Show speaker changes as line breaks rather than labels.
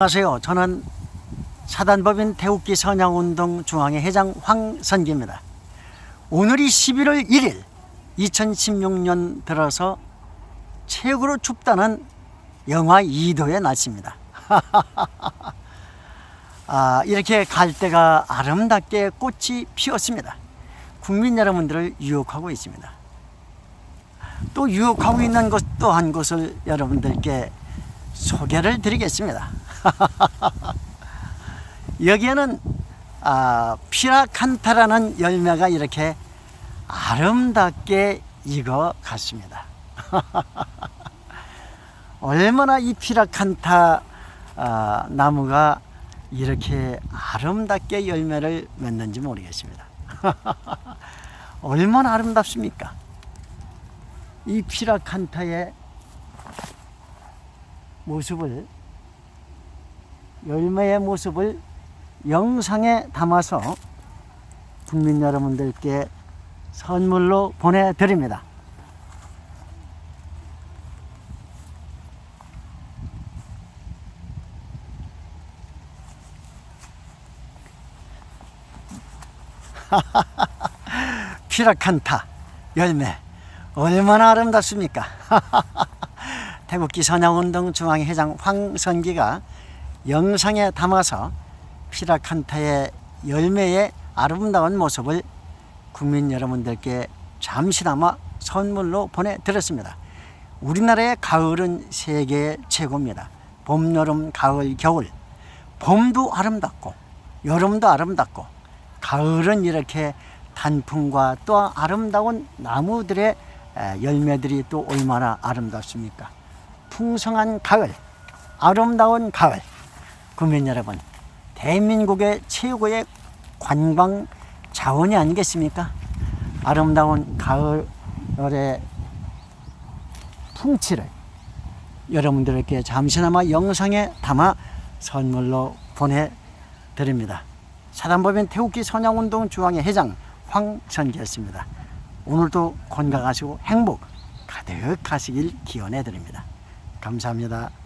안녕하세요. 저는 사단법인 태극기 선양운동 중앙회 회장 황선기입니다. 오늘이 11월 1일 2016년 들어서 최고로 춥다는 영하 2도의 날씨입니다. 아, 이렇게 갈대가 아름답게 꽃이 피었습니다. 국민 여러분들을 유혹하고 있습니다. 또 유혹하고 있는 것 또한 곳을 여러분들께 소개를 드리겠습니다. 여기에는 아, 피라칸타라는 열매가 이렇게 아름답게 익어 갔습니다. 얼마나 이 피라칸타 아, 나무가 이렇게 아름답게 열매를 맺는지 모르겠습니다. 얼마나 아름답습니까? 이 피라칸타의 모습을 열매의 모습을 영상에 담아서 국민 여러분들께 선물로 보내드립니다. 피라칸타 열매 얼마나 아름답습니까? 태국기 선양운동 중앙회 회장 황선기가 영상에 담아서 피라칸타의 열매의 아름다운 모습을 국민 여러분들께 잠시나마 선물로 보내드렸습니다. 우리나라의 가을은 세계 최고입니다. 봄, 여름, 가을, 겨울. 봄도 아름답고 여름도 아름답고 가을은 이렇게 단풍과 또 아름다운 나무들의 에, 열매들이 또 얼마나 아름답습니까? 풍성한 가을, 아름다운 가을. 국민 여러분, 대한민국의 최고의 관광 자원이 아니겠습니까? 아름다운 가을의 풍치를 여러분들께 잠시나마 영상에 담아 선물로 보내드립니다. 사단법인 태극기 선양운동 중앙회 회장 황선기였습니다. 오늘도 건강하시고 행복 가득하시길 기원해 드립니다. 감사합니다.